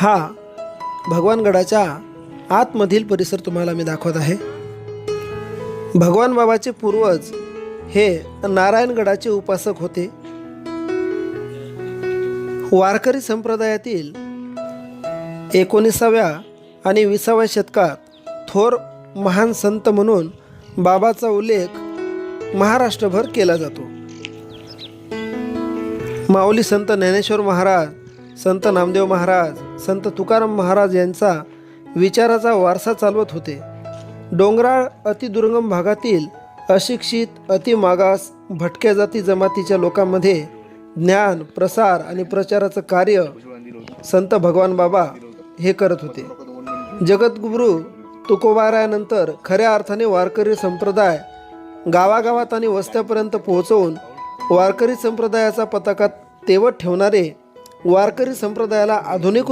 हा भगवानगडाच्या आतमधील परिसर तुम्हाला मी दाखवत आहे. भगवान बाबाचे पूर्वज हे नारायणगडाचे उपासक होते. वारकरी संप्रदायातील एकोणीसाव्या आणि विसाव्या शतकात थोर महान संत म्हणून बाबाचा उल्लेख महाराष्ट्रभर केला जातो. माऊली संत ज्ञानेश्वर महाराज संत नामदेव महाराज संत तुकाराम महाराज यांचा विचाराचा वारसा चालवत होते. डोंगराळ अतिदुर्गम भागातील अशिक्षित अतिमागास भटक्या जाती जमातीच्या लोकांमध्ये ज्ञान प्रसार आणि प्रचाराचं कार्य संत भगवान बाबा हे करत होते. जगद्गुरू तुकोबारायानंतर खऱ्या अर्थाने वारकरी संप्रदाय गावागावात आणि वस्त्यापर्यंत पोहोचवून वारकरी संप्रदायाचा पताका तेवत ठेवणारे वारकरी संप्रदायाला आधुनिक